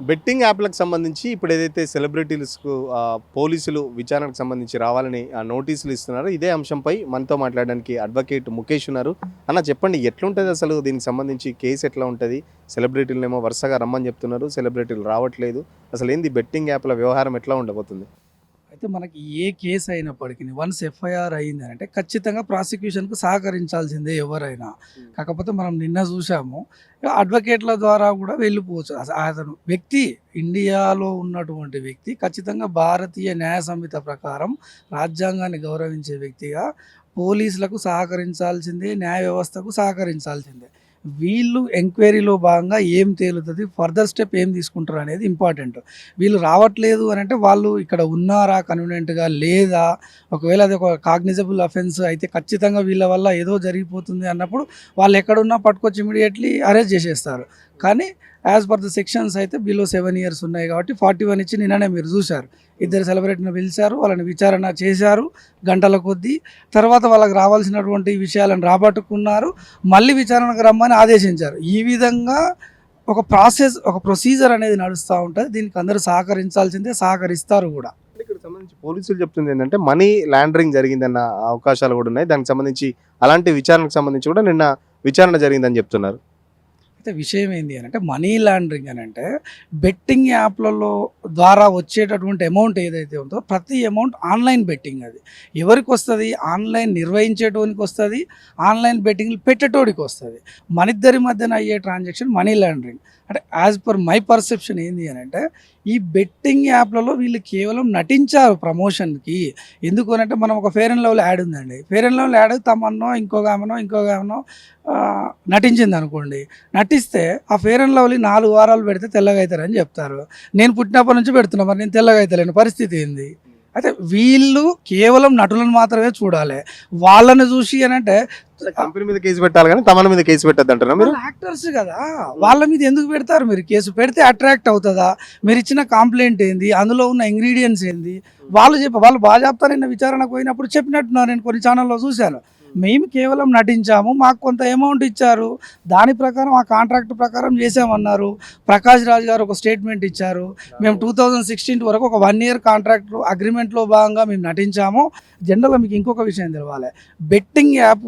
Betting యాప్లకు సంబంధించి ఇప్పుడు ఏదైతే సెలబ్రిటీస్కు పోలీసులు విచారణకు సంబంధించి రావాలని ఆ, నోటీసులు ఇస్తున్నారో ఇదే అంశంపై మనతో మాట్లాడడానికి అడ్వకేట్ ముఖేష్ ఉన్నారు. అన్న చెప్పండి ఎట్లుంటుంది అసలు దీనికి సంబంధించి కేసు ఎట్లా ఉంటుంది? సెలబ్రిటీలనేమో వరుసగా రమ్మని చెప్తున్నారు సెలబ్రిటీలు రావట్లేదు. అసలు ఏంది బెట్టింగ్ యాప్ల వ్యవహారం ఎట్లా ఉండబోతుంది? అయితే మనకి ఏ కేసు అయినప్పటికీ వన్స్ ఎఫ్ఐఆర్ అయింది అంటే ఖచ్చితంగా ప్రాసిక్యూషన్కు సహకరించాల్సిందే ఎవరైనా. కాకపోతే మనం నిన్న చూసాము అడ్వకేట్ల ద్వారా కూడా వెళ్ళిపోవచ్చు. అతను వ్యక్తి ఇండియాలో ఉన్నటువంటి వ్యక్తి ఖచ్చితంగా భారతీయ న్యాయ సంహిత ప్రకారం రాజ్యాంగాన్ని గౌరవించే వ్యక్తిగా పోలీసులకు సహకరించాల్సిందే న్యాయ వ్యవస్థకు సహకరించాల్సిందే. వీళ్ళు ఎంక్వైరీలో భాగంగా ఏం తేలుతుంది? ఫర్దర్ స్టెప్ ఏం తీసుకుంటారు అనేది ఇంపార్టెంట్. వీళ్ళు రావట్లేదు అని అంటే వాళ్ళు ఇక్కడ ఉన్నారా కన్వీనియంట్గా లేదా? ఒకవేళ అది ఒక కాగ్నిజబుల్ అఫెన్స్ అయితే ఖచ్చితంగా వీళ్ళ వల్ల ఏదో జరిగిపోతుంది అన్నప్పుడు వాళ్ళు ఎక్కడున్నా పట్టుకొచ్చి ఇమీడియట్లీ అరెస్ట్ చేసేస్తారు. కానీ యాజ్ పర్ ద సెక్షన్స్ అయితే బిలో సెవెన్ ఇయర్స్ ఉన్నాయి కాబట్టి ఫార్టీ వన్ ఇచ్చి నిన్ననే మీరు చూశారు. ఇద్దరు సెలబ్రిటీని పిలిచారు వాళ్ళని విచారణ చేశారు గంటల కొద్దీ. తర్వాత వాళ్ళకి రావాల్సినటువంటి విషయాలను రాబట్టుకున్నారు మళ్ళీ విచారణకు రమ్మని ఆదేశించారు. ఈ విధంగా ఒక ప్రాసెస్ ఒక ప్రొసీజర్ అనేది నడుస్తూ ఉంటుంది. దీనికి అందరూ సహకరించాల్సిందే సహకరిస్తారు కూడా. ఇక్కడ సంబంధించి పోలీసులు చెప్తుంది ఏంటంటే మనీ ల్యాండరింగ్ జరిగిందన్న అవకాశాలు కూడా ఉన్నాయి. దానికి సంబంధించి అలాంటి విచారణకు సంబంధించి కూడా నిన్న విచారణ జరిగిందని చెప్తున్నారు. అయితే విషయం ఏంటి అని అంటే మనీ లాండరింగ్ అని అంటే బెట్టింగ్ యాప్లలో ద్వారా వచ్చేటటువంటి అమౌంట్ ఏదైతే ఉందో ప్రతి అమౌంట్ ఆన్లైన్ బెట్టింగ్ అది. ఎవరికి వస్తుంది? ఆన్లైన్ నిర్వహించేటోనికి వస్తుంది. ఆన్లైన్ బెట్టింగ్లు పెట్టేటోడికి వస్తుంది. మన ఇద్దరి మధ్యన అయ్యే ట్రాన్సాక్షన్ మనీ లాండరింగ్ అంటే యాజ్ పర్ మై పర్సెప్షన్ ఏంది అని అంటే ఈ బెట్టింగ్ యాప్లలో వీళ్ళు కేవలం నటించారు ప్రమోషన్కి ఎందుకు అని అంటే మనం ఒక ఫేర్ అండ్ లవ్లో యాడ్ ఉందండి. ఫేర్ అండ్ లవ్లో యాడ్ తమన్నో ఇంకొక ఆమెనో ఇంకొక ఆమెనో నటించింది అనుకోండి. నటిస్తే ఆ ఫేర్ అండ్ లవ్లీ నాలుగు వారాలు పెడితే తెల్లగా అవుతారని చెప్తారు. నేను పుట్టినప్పటి నుంచి పెడుతున్నా మరి నేను తెల్లగా అవుతలేను పరిస్థితి ఏంది? అయితే వీళ్ళు కేవలం నటులను మాత్రమే చూడాలి. వాళ్ళని చూసి అని అంటే కంపెనీ మీద కేసు పెట్టాలి కానీ తమల మీద కేసు పెట్టద్దు అంటారా మీరు? యాక్టర్స్ కదా. వాళ్ళ మీద ఎందుకు పెడతారు మీరు కేసు? పెడితే అట్రాక్ట్ అవుతుందా? మీరు ఇచ్చిన కంప్లైంట్ ఏంది? అందులో ఉన్న ఇంగ్రీడియంట్స్ ఏంది? వాళ్ళు చెప్ప వాళ్ళు బాగా చెప్తారు నిన్న విచారణకు పోయినప్పుడు చెప్పినట్టున్నారు. నేను కొన్ని ఛానల్లో చూశాను. మేము కేవలం నటించాము మాకు కొంత అమౌంట్ ఇచ్చారు. దాని ప్రకారం ఆ కాంట్రాక్ట్ ప్రకారం చేసామన్నారు ప్రకాష్ రాజ్ గారు ఒక స్టేట్మెంట్ ఇచ్చారు. మేము టూ థౌజండ్ సిక్స్టీన్ వరకు ఒక వన్ ఇయర్ కాంట్రాక్ట్ అగ్రిమెంట్లో భాగంగా మేము నటించాము. జనరల్గా మీకు ఇంకొక విషయం తెలవాలి. బెట్టింగ్ యాప్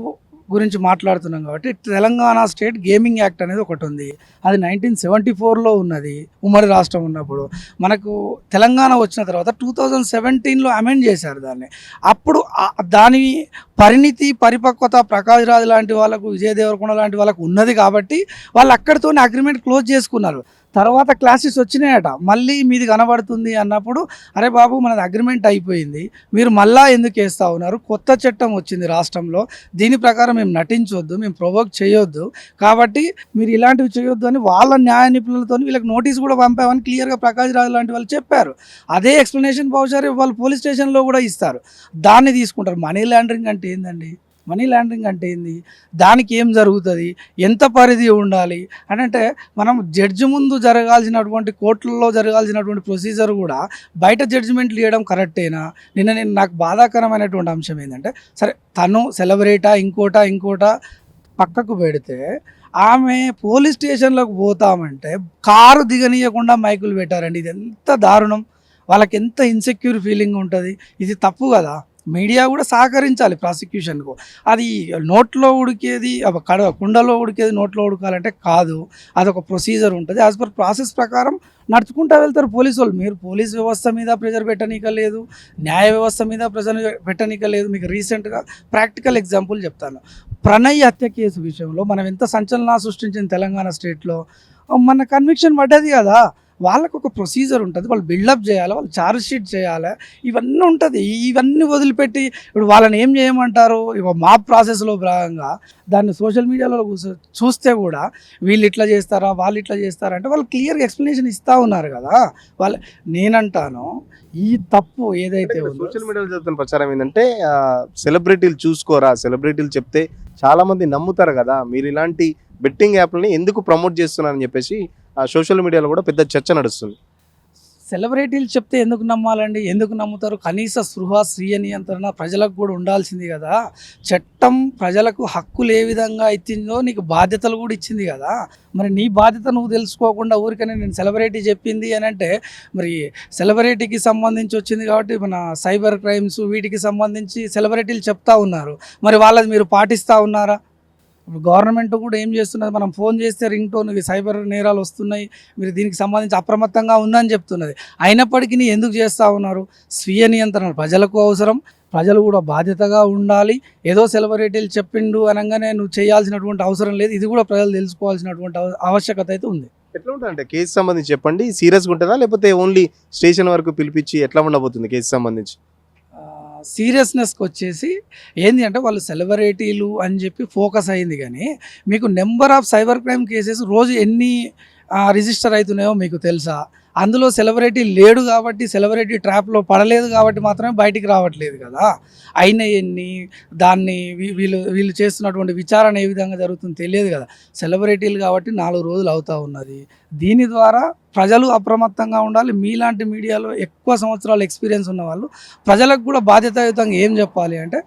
గురించి మాట్లాడుతున్నాం కాబట్టి తెలంగాణ స్టేట్ గేమింగ్ యాక్ట్ అనేది ఒకటి ఉంది. అది నైన్టీన్ సెవెంటీ ఫోర్లో ఉన్నది. ఉమ్మడి రాష్ట్రం ఉన్నప్పుడు. మనకు తెలంగాణ వచ్చిన తర్వాత టూ థౌజండ్ సెవెంటీన్లో అమెండ్ చేశారు దాన్ని. అప్పుడు దాని పరిణితి పరిపక్వత ప్రకాష్ రాజ్ లాంటి వాళ్ళకు విజయ్ దేవరకొండ లాంటి వాళ్ళకు ఉన్నది కాబట్టి వాళ్ళు అక్కడితోనే అగ్రిమెంట్ క్లోజ్ చేసుకున్నారు. తర్వాత క్లాసెస్ వచ్చినాయట. మళ్ళీ మీది కనబడుతుంది అన్నప్పుడు అరే బాబు మనది అగ్రిమెంట్ అయిపోయింది. మీరు మళ్ళా ఎందుకు వేస్తూ ఉన్నారు? కొత్త చట్టం వచ్చింది రాష్ట్రంలో. దీని ప్రకారం మేము నటించొద్దు మేము ప్రొవోక్ చేయొద్దు. కాబట్టి మీరు ఇలాంటివి చేయొద్దు అని వాళ్ళ న్యాయ నిపుణులతో వీళ్ళకి నోటీస్ కూడా పంపామని క్లియర్గా ప్రకాష్ రాజు లాంటి వాళ్ళు చెప్పారు. అదే ఎక్స్ప్లెనేషన్ బహుశా వాళ్ళు పోలీస్ స్టేషన్లో కూడా ఇస్తారు. దాన్ని తీసుకుంటారు. మనీ లాండరింగ్ అంటే ఏందండి? మనీ లాండరింగ్ అంటే ఏంది? దానికి ఏం జరుగుతుంది? ఎంత పరిధి ఉండాలి? అని అంటే మనం జడ్జి ముందు జరగాల్సినటువంటి కోర్టులలో జరగాల్సినటువంటి ప్రొసీజర్ కూడా బయట జడ్జిమెంట్లు ఇవ్వడం కరెక్టేనా? నిన్న నేను నాకు బాధాకరమైనటువంటి అంశం ఏంటంటే సరే తను సెలబ్రేటా ఇంకోటా ఇంకోటా పక్కకు పెడితే ఆమె పోలీస్ స్టేషన్లోకి పోతామంటే కారు దిగనీయకుండా మైకులు పెట్టారండి. ఇది ఎంత దారుణం? వాళ్ళకి ఎంత ఇన్సెక్యూర్ ఫీలింగ్ ఉంటుంది? ఇది తప్పు కదా? మీడియా కూడా సహకరించాలి ప్రాసిక్యూషన్కు. అది నోట్లో ఉడికేది కడ కుండలో ఉడికేది నోట్లో ఉడకాలంటే కాదు. అదొక ప్రొసీజర్ ఉంటుంది. యాజ్ పర్ ప్రాసెస్ ప్రకారం నడుచుకుంటూ వెళ్తారు పోలీసు వాళ్ళు మీరు పోలీస్ వ్యవస్థ మీద ప్రెజర్ పెట్టనీక లేదు న్యాయ వ్యవస్థ మీద ప్రెజర్ పెట్టనీక లేదు మీకు రీసెంట్గా ప్రాక్టికల్ ఎగ్జాంపుల్ చెప్తాను. ప్రణయ్ హత్య కేసు విషయంలో మనం ఎంత సంచలన సృష్టించిన తెలంగాణ స్టేట్లో? మన కన్విక్షన్ పడ్డది కదా. వాళ్ళకు ఒక ప్రొసీజర్ ఉంటుంది. వాళ్ళు బిల్డప్ చేయాలి వాళ్ళు ఛార్జ్ షీట్ చేయాలి. ఇవన్నీ ఉంటుంది. ఇవన్నీ వదిలిపెట్టి ఇప్పుడు వాళ్ళని ఏం చేయమంటారు? ఇక మా ప్రాసెస్లో భాగంగా దాన్ని సోషల్ మీడియాలో చూస్తే కూడా వీళ్ళు ఇట్లా చేస్తారా వాళ్ళు ఇట్లా చేస్తారా అంటే వాళ్ళు క్లియర్గా ఎక్స్ప్లెనేషన్ ఇస్తూ ఉన్నారు కదా. వాళ్ళు నేనంటాను ఈ తప్పు ఏదైతే సోషల్ మీడియాలో జరుగుతున్న ప్రచారం ఏంటంటే సెలబ్రిటీలు చూసుకోరా? సెలబ్రిటీలు చెప్తే చాలా మంది నమ్ముతారు కదా. మీరు ఇలాంటి బెట్టింగ్ యాప్లని ఎందుకు ప్రమోట్ చేస్తున్నారని చెప్పేసి సోషల్ మీడియాలో కూడా పెద్ద చర్చ నడుస్తుంది. సెలబ్రిటీలు చెప్తే ఎందుకు నమ్మాలండి? ఎందుకు నమ్ముతారు? కనీస స్పృహ స్వీయ నియంత్రణ ప్రజలకు కూడా ఉండాల్సింది కదా. చట్టం ప్రజలకు హక్కులు ఏ విధంగా ఇచ్చిందో నీకు బాధ్యతలు కూడా ఇచ్చింది కదా. మరి నీ బాధ్యత నువ్వు తెలుసుకోకుండా ఊరికనే నేను సెలబ్రిటీ చెప్పింది అని అంటే మరి సెలబ్రిటీకి సంబంధించి వచ్చింది కాబట్టి మన సైబర్ క్రైమ్స్ వీటికి సంబంధించి సెలబ్రిటీలు చెప్తా ఉన్నారు. మరి వాళ్ళది మీరు పాటిస్తూ ఉన్నారా? ఇప్పుడు గవర్నమెంట్ కూడా ఏం చేస్తున్నది? మనం ఫోన్ చేస్తే రింగ్ టోన్ సైబర్ నేరాలు వస్తున్నాయి మీరు దీనికి సంబంధించి అప్రమత్తంగా ఉందని చెప్తున్నది. అయినప్పటికీ నీ ఎందుకు చేస్తూ ఉన్నారు? స్వీయ నియంత్రణ ప్రజలకు అవసరం ప్రజలు కూడా బాధ్యతగా ఉండాలి. ఏదో సెలబ్రిటీలు చెప్పిండు అనగానే నువ్వు చేయాల్సినటువంటి అవసరం లేదు. ఇది కూడా ప్రజలు తెలుసుకోవాల్సినటువంటి అవ- ఆవశ్యకత అయితే ఉంది. ఎట్లా ఉంటుందంటే కేసు సంబంధించి చెప్పండి. సీరియస్గా ఉంటుందా? లేకపోతే ఓన్లీ స్టేషన్ వరకు పిలిపించి ఎట్లా ఉండబోతుంది కేసు సంబంధించి? సీరియస్నెస్కి వచ్చేసి ఏంది అంటే వాళ్ళు సెలబ్రిటీలు అని చెప్పి ఫోకస్ అయింది కానీ మీకు number of cyber crime cases రోజు ఎన్ని రిజిస్టర్ అవుతున్నాయో మీకు తెలుసా? అందులో సెలబ్రిటీ లేడు కాబట్టి సెలబ్రిటీ ట్రాప్లో పడలేదు కాబట్టి మాత్రమే బయటికి రావట్లేదు కదా. అయిన ఎన్ని దాన్ని వీళ్ళు వీళ్ళు చేస్తున్నటువంటి విచారణ ఏ విధంగా జరుగుతుందో తెలియదు కదా. సెలబ్రిటీలు కాబట్టి నాలుగు రోజులు అవుతూ ఉన్నది. దీని ద్వారా ప్రజలు అప్రమత్తంగా ఉండాలి. మీలాంటి మీడియాలో ఎక్కువ సంవత్సరాలు ఎక్స్పీరియన్స్ ఉన్న వాళ్ళు ప్రజలకు కూడా బాధ్యతాయుతంగా ఏం చెప్పాలి అంటే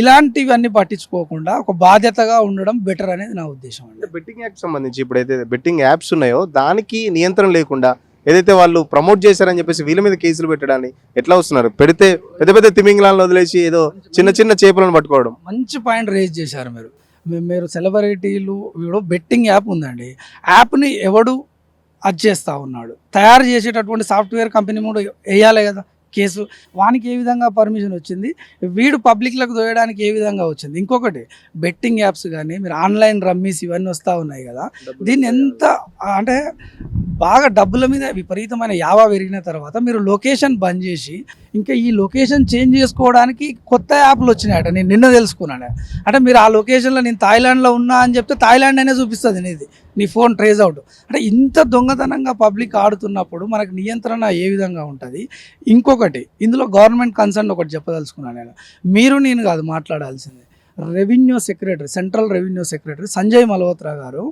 ఇలాంటివన్నీ పట్టించుకోకుండా ఒక బాధ్యతగా ఉండడం బెటర్ అనేది నా ఉద్దేశం అండి. అంటే బెట్టింగ్ యాప్ సంబంధించి ఇప్పుడైతే బెట్టింగ్ యాప్స్ ఉన్నాయో దానికి నియంత్రణ లేకుండా ఏదైతే వాళ్ళు ప్రమోట్ చేశారని చెప్పేసి వీళ్ళ మీద కేసులు పెట్టడాన్ని ఎట్లా వస్తున్నారు? పెడితే పెద్ద పెద్ద తిమింగలాలను వదిలేసి ఏదో చిన్న చిన్న చేపలను పట్టుకోవడం. మంచి పాయింట్ రేజ్ చేశారు మీరు. మీరు సెలబ్రిటీలు వీడు బెట్టింగ్ యాప్ ఉందండి. యాప్ని ఎవడు అది చేస్తూ ఉన్నాడు? తయారు చేసేటటువంటి సాఫ్ట్వేర్ కంపెనీ కూడా వేయాలి కదా. కేసు వానికి ఏ విధంగా పర్మిషన్ వచ్చింది వీడు పబ్లిక్లకు దోయడానికి ఏ విధంగా వచ్చింది. ఇంకొకటి బెట్టింగ్ యాప్స్ కానీ మీరు ఆన్లైన్ రమ్మీస్ ఇవన్నీ వస్తూ ఉన్నాయి కదా. దీన్ని ఎంత అంటే బాగా డబ్బుల మీద విపరీతమైన యావా పెరిగిన తర్వాత మీరు లొకేషన్ బంద్ చేసి ఇంకా ఈ లొకేషన్ చేంజ్ చేసుకోవడానికి కొత్త యాప్లు వచ్చినాయట. నేను నిన్న తెలుసుకున్నాను. అంటే మీరు ఆ లొకేషన్లో నేను థాయిలాండ్లో ఉన్నా అని చెప్తే థాయిలాండ్ అనే చూపిస్తుంది నీది. నీ ఫోన్ ట్రేస్ అవుట్ అంటే ఇంత దొంగతనంగా పబ్లిక్ ఆడుతున్నప్పుడు మనకు నియంత్రణ ఏ విధంగా ఉంటుంది? ఇంకొకటి ఇందులో గవర్నమెంట్ కన్సర్న్ ఒకటి చెప్పదలుచుకున్నాను నేను. మీరు నేను కాదు మాట్లాడాల్సింది. Revenue secretary central revenue secretary Sanjay Malhotra గారు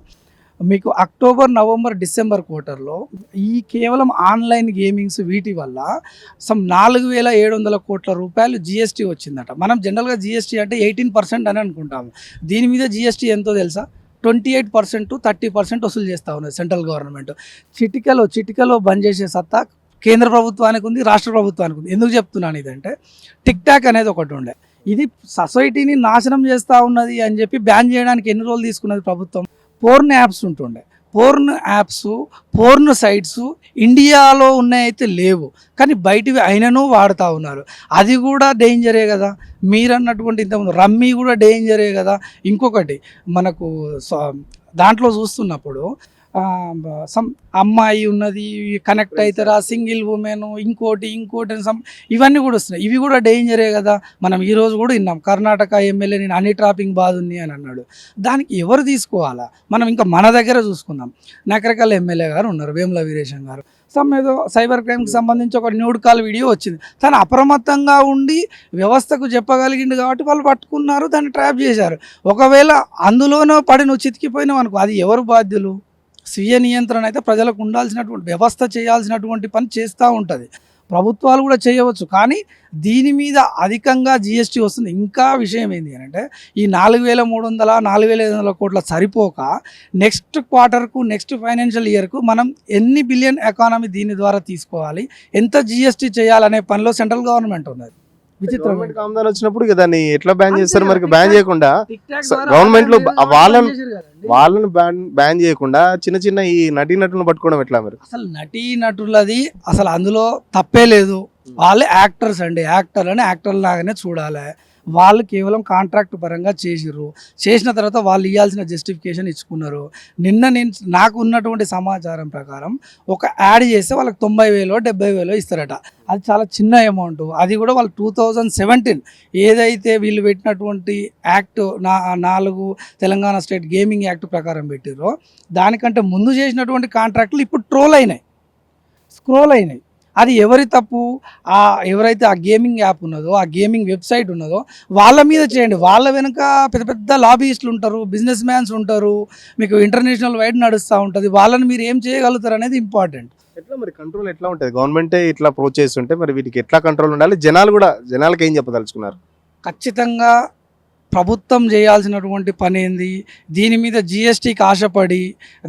మీకు అక్టోబర్ నవంబర్ డిసెంబర్ క్వార్టర్లో ఈ కేవలం ఆన్లైన్ గేమింగ్స్ వీటి వల్ల సమ్ నాలుగు వేల ఏడు వందల కోట్ల రూపాయలు జిఎస్టీ వచ్చిందట. మనం జనరల్గా జిఎస్టీ అంటే ఎయిటీన్ పర్సెంట్ అని అనుకుంటాము. దీని మీద జిఎస్టీ ఎంతో తెలుసా? Twenty eight percent thirty percent వసూలు చేస్తూ ఉన్నది సెంట్రల్ గవర్నమెంట్. చిటికలో చిటికలో బంద్ చేసే సత్తా కేంద్ర ప్రభుత్వానికి ఉంది రాష్ట్ర ప్రభుత్వానికి ఉంది. ఎందుకు చెప్తున్నాను ఇదంటే టిక్ టాక్ అనేది ఒకటి ఉండే. ఇది సొసైటీని నాశనం చేస్తూ ఉన్నది అని చెప్పి బ్యాన్ చేయడానికి ఎన్ని రోజులు తీసుకున్నది ప్రభుత్వం? పోర్న్ యాప్స్ ఉంటుండే. పోర్న్ యాప్స్ పోర్న్ సైట్స్ ఇండియాలో ఉన్నాయైతే లేవు. కానీ బయటివి అయినను వాడుతూ ఉన్నారు. అది కూడా డేంజరే కదా. మీరు అన్నటువంటి ఇంతకుముందు రమ్మీ కూడా డేంజరే కదా. ఇంకొకటి మనకు స- దాంట్లో చూస్తున్నప్పుడు సమ్ అమ్మాయి ఉన్నది కనెక్ట్ అవుతారా సింగిల్ ఉమెన్ ఇంకోటి ఇంకోటి సమ్ ఇవన్నీ కూడా వస్తున్నాయి. ఇవి కూడా డేంజరే కదా. మనం ఈ రోజు కూడా విన్నాం. కర్ణాటక ఎమ్మెల్యే నేను హనీ ట్రాపింగ్ బాధ ఉంది అని అన్నాడు. దానికి ఎవరు తీసుకోవాలా? మనం ఇంకా మన దగ్గర చూసుకుందాం. నకరకల్ ఎమ్మెల్యే గారు ఉన్నారు వేముల వీరేశం గారు. సమ్ ఏదో సైబర్ క్రైమ్కి సంబంధించి ఒక న్యూడ్ కాల్ వీడియో వచ్చింది. తను అప్రమత్తంగా ఉండి వ్యవస్థకు చెప్పగలిగిండు కాబట్టి వాళ్ళు పట్టుకున్నారు దాన్ని ట్రాప్ చేశారు. ఒకవేళ అందులోనో పడి నువ్వు చితికిపోయినావు అనుకో అది ఎవరు బాధ్యులు? స్వీయ నియంత్రణ అయితే ప్రజలకు ఉండాల్సినటువంటి వ్యవస్థ చేయాల్సినటువంటి పని చేస్తూ ఉంటుంది. ప్రభుత్వాలు కూడా చేయవచ్చు. కానీ దీని మీద అధికంగా జిఎస్టీ వస్తుంది. ఇంకా విషయం ఏంటి అని అంటే ఈ నాలుగు వేల మూడు వందల నాలుగు వేల ఐదు వందల కోట్ల సరిపోక నెక్స్ట్ క్వార్టర్కు నెక్స్ట్ ఫైనాన్షియల్ ఇయర్కు మనం ఎన్ని బిలియన్ ఎకానమీ దీని ద్వారా తీసుకోవాలి ఎంత జిఎస్టీ చేయాలనే పనిలో సెంట్రల్ గవర్నమెంట్ ఉన్నది. విచిత్రం. గవర్నమెంట్ ఆమదాని వచ్చినప్పుడు దాన్ని ఎట్లా బ్యాన్ చేస్తారు మరి? బ్యాన్ చేయకుండా గవర్నమెంట్లో వాళ్ళని- వాళ్ళని బ్యాన్ బ్యాన్ చేయకుండా చిన్న చిన్న ఈ నటీనటులను పట్టుకోవడం ఎట్లా మరి? అసలు నటీ నటులది అసలు అందులో తప్పే లేదు. వాళ్ళే యాక్టర్స్ అండి. యాక్టర్ అని యాక్టర్ లాగానే చూడాలి. వాళ్ళు కేవలం కాంట్రాక్ట్ పరంగా చేసిర్రు. చేసిన తర్వాత వాళ్ళు ఇవ్వాల్సిన జస్టిఫికేషన్ ఇచ్చుకున్నారు. నిన్న నేను నాకు ఉన్నటువంటి సమాచారం ప్రకారం ఒక యాడ్ చేస్తే వాళ్ళకి తొంభై వేలో డెబ్బై వేలో ఇస్తారట. అది చాలా చిన్న అమౌంట్ అది కూడా వాళ్ళు టూ థౌజండ్ సెవెంటీన్ ఏదైతే వీళ్ళు పెట్టినటువంటి యాక్ట్ నా నాలుగు తెలంగాణ స్టేట్ గేమింగ్ యాక్ట్ ప్రకారం పెట్టిర్రో దానికంటే ముందు చేసినటువంటి కాంట్రాక్టులు ఇప్పుడు ట్రోల్ అయినాయి. స్క్రోల్ అయినాయి. అది ఎవరి తప్పు? ఆ ఎవరైతే ఆ గేమింగ్ యాప్ ఉన్నదో ఆ గేమింగ్ వెబ్సైట్ ఉన్నదో వాళ్ళ మీద చేయండి. వాళ్ళ వెనుక పెద్ద పెద్ద లాబీయిస్టులు ఉంటారు బిజినెస్ మ్యాన్స్ ఉంటారు మీకు ఇంటర్నేషనల్ వైడ్ నడుస్తూ ఉంటుంది. వాళ్ళని మీరు ఏం చేయగలుగుతారు అనేది ఇంపార్టెంట్ ఎట్లా మరి కంట్రోల్ ఎట్లా ఉంటుంది? గవర్నమెంటే ఇట్లా అప్రోచ్ చేస్తుంటే మరి వీటికి ఎట్లా కంట్రోల్ ఉండాలి? జనాలు కూడా జనాలకి ఏం చెప్పదలుచుకున్నారు? ఖచ్చితంగా ప్రభుత్వం చేయాల్సినటువంటి పని ఏంది? దీని మీద జిఎస్టీకి ఆశపడి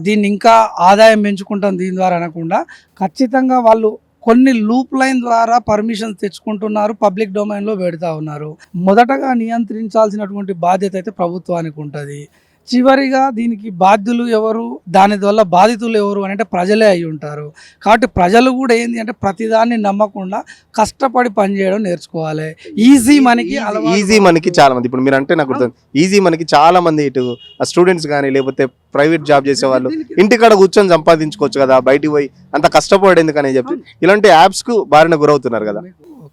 దీన్ని ఇంకా ఆదాయం పెంచుకుంటాం దీని ద్వారా అనకుండా ఖచ్చితంగా వాళ్ళు కొన్ని లూప్ లైన్ ద్వారా పర్మిషన్స్ తెచ్చుకుంటున్నారు పబ్లిక్ డొమైన్లో పెడతా ఉన్నారు. మొదటగా నియంత్రించాల్సినటువంటి బాధ్యత అయితే ప్రభుత్వానికి ఉంటుంది. చివరిగా దీనికి బాధ్యులు ఎవరు? దాని వల్ల బాధితులు ఎవరు అని అంటే ప్రజలే అయి ఉంటారు. కాబట్టి ప్రజలు కూడా ఏంటి అంటే ప్రతిదాన్ని నమ్మకుండా కష్టపడి పనిచేయడం నేర్చుకోవాలి. ఈజీ మనకి ఈజీ మనకి చాలా మంది ఇప్పుడు మీరు అంటే నాకు గుర్తుంది ఈజీ మనకి చాలా మంది ఇటు స్టూడెంట్స్ కానీ లేకపోతే ప్రైవేట్ జాబ్ చేసే వాళ్ళు ఇంటికాడ కూర్చొని సంపాదించుకోవచ్చు కదా బయటికి పోయి అంత కష్టపడేందుకు ఎందుకని చెప్పి ఇలాంటి యాప్స్కు బారిన గురవుతున్నారు కదా.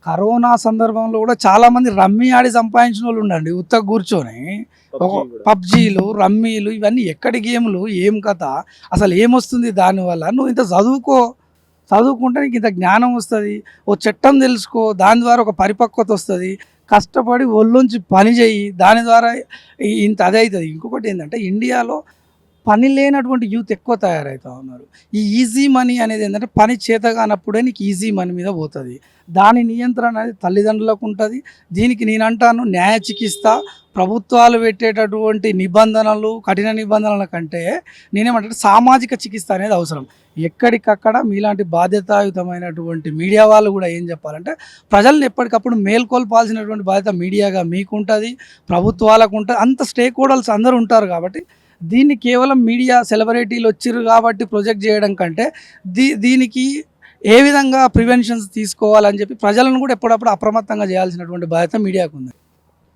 కరోనా సందర్భంలో కూడా చాలా మంది రమ్మీ ఆడి సంపాదించిన వాళ్ళు ఉండండి. ఉత్త కూర్చొని పబ్జీలు రమ్మీలు ఇవన్నీ ఎక్కడి గేమ్లు ఏం కథ అసలు ఏమొస్తుంది దానివల్ల? నువ్వు ఇంత చదువుకో చదువుకుంటే నీకు ఇంత జ్ఞానం వస్తుంది. ఓ చట్టం తెలుసుకో దాని ద్వారా ఒక పరిపక్వత వస్తుంది. కష్టపడి ఒళ్ళొంచి పని చేయి దాని ద్వారా ఇంత అదే అవుతుంది ఇంకొకటి ఏంటంటే ఇండియాలో పని లేనటువంటి యూత్ ఎక్కువ తయారవుతా ఉన్నారు. ఈ ఈజీ మనీ అనేది ఏంటంటే పని చేత కానప్పుడే నీకు ఈజీ మనీ మీద పోతుంది. దాని నియంత్రణ అనేది తల్లిదండ్రులకు ఉంటుంది. దీనికి నేను అంటాను న్యాయ చికిత్స ప్రభుత్వాలు పెట్టేటటువంటి నిబంధనలు కఠిన నిబంధనల కంటే నేనేమంటే సామాజిక చికిత్స అనేది అవసరం. ఎక్కడికక్కడ మీలాంటి బాధ్యతాయుతమైనటువంటి మీడియా వాళ్ళు కూడా ఏం చెప్పాలంటే ప్రజల్ని ఎప్పటికప్పుడు మేల్కొల్పాల్సినటువంటి బాధ్యత మీడియాగా మీకు ఉంటుంది ప్రభుత్వాలకు ఉంటుంది అంత స్టేక్ హోల్డర్స్ అందరూ ఉంటారు కాబట్టి దీన్ని కేవలం మీడియా సెలబ్రిటీలు వచ్చిర్రు కాబట్టి ప్రొజెక్ట్ చేయడం కంటే దీ దీనికి ఏ విధంగా ప్రివెన్షన్స్ తీసుకోవాలని చెప్పి ప్రజలను కూడా ఎప్పుడప్పుడు అప్రమత్తంగా చేయాల్సినటువంటి బాధ్యత మీడియాకు ఉంది.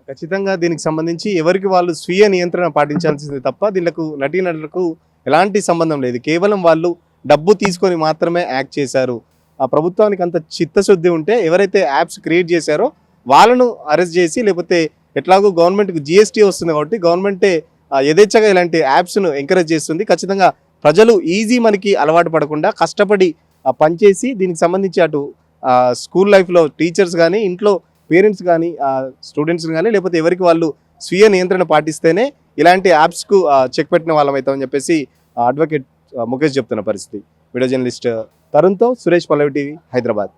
ఖచ్చితంగా దీనికి సంబంధించి ఎవరికి వాళ్ళు స్వీయ నియంత్రణ పాటించాల్సింది తప్ప దీనికి నటీనటులకు ఎలాంటి సంబంధం లేదు. కేవలం వాళ్ళు డబ్బు తీసుకొని మాత్రమే యాక్ట్ చేశారు. ఆ ప్రభుత్వానికి అంత చిత్తశుద్ధి ఉంటే ఎవరైతే యాప్స్ క్రియేట్ చేశారో వాళ్ళను అరెస్ట్ చేసి లేకపోతే ఎట్లాగో గవర్నమెంట్కి జిఎస్టీ వస్తుంది కాబట్టి గవర్నమెంటే యథేచ్ఛగా ఇలాంటి యాప్స్ను ఎంకరేజ్ చేస్తుంది. ఖచ్చితంగా ప్రజలు ఈజీ మనకి అలవాటు పడకుండా కష్టపడి పనిచేసి దీనికి సంబంధించి అటు స్కూల్ లైఫ్లో టీచర్స్ కానీ ఇంట్లో పేరెంట్స్ కానీ స్టూడెంట్స్ కానీ లేకపోతే ఎవరికి వాళ్ళు స్వీయ నియంత్రణ పాటిస్తేనే ఇలాంటి యాప్స్కు చెక్ పెట్టిన వాళ్ళం అవుతామని చెప్పేసి అడ్వకేట్ ముఖేష్ చెప్తున్న పరిస్థితి. వీడియో జర్నలిస్ట్ తరుణ్తో సురేష్ పల్లవి టీవీ హైదరాబాద్.